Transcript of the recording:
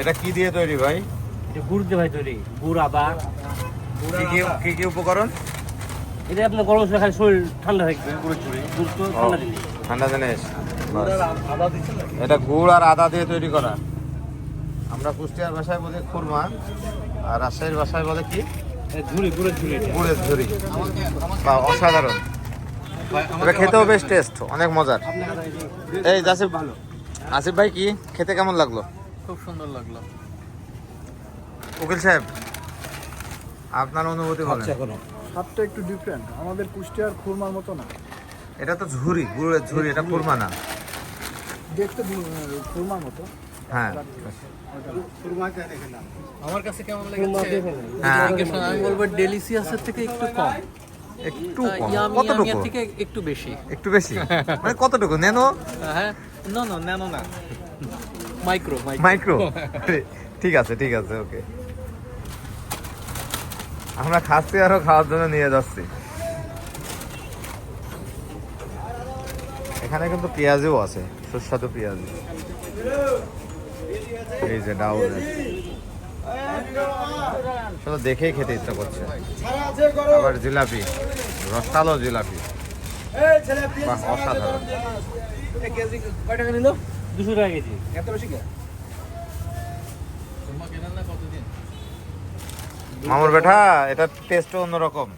এটা কি দিয়ে তৈরি ভাই? এটা গুড় দিয়ে ভাই তৈরি। গুড় আদা। কি কি উপকরণ? এটা আপনার গরম সময় খালি শরীর ঠান্ডা থাকবে চুরি। গুড় তো ঠান্ডা দিবে ঠান্ডা জিনিস। এটা গুড় আর আদা দিয়ে তৈরি করা। আমরা কুষ্টিয়ার ভাষায় বলি খুরমা আর রাজশাহীর ভাষায় বলে কি? ঝুড়ি গুড়ের ঝুড়ি গুড়ের ঝুরি বা অসাধারণ। এটা খেতেও বেশ টেস্ট অনেক মজার। এই জাসিফ ভালো। আসিফ ভাই কি খেতে কেমন লাগল? খুব সুন্দর লাগল। উকিল সাহেব আপনার অনুভূতি বলেন। স্বাদটা একটু ডিফারেন্ট আমাদের কুষ্টিয়ার খুরমার মতো না। এটা তো ঝুরি গুড়ের ঝুরি এটা খুরমা না। দেখতে খুরমার মতো। হ্যাঁ। আমার কাছে কেমন লেগেছে? হ্যাঁ। আমি বলব ডেলিসিয়াসের থেকে একটু কম। একটু কতটুকু? থেকে একটু বেশি। একটু বেশি? মানে কতটুকু? নেনো হ্যাঁ। নো নো ন্যানো না। Micro micro. ঠিক আছে ঠিক আছে ওকে। আমরা খাচ্ছি আরও খাওয়ার জন্য নিয়ে যাচ্ছি। এখানে কিন্তু পেঁয়াজও আছে সুস্বাদু পেঁয়াজ। এই যে ডাউল। শুধু দেখেই খেতে ইচ্ছা করছে। আবার জিলাপি রসালো জিলাপি। অসাধারণ। কয় টাকা নিল? দুশো টাকা কেজি। কতদিন? মামুর বেটা এটা টেস্টও অন্যরকম।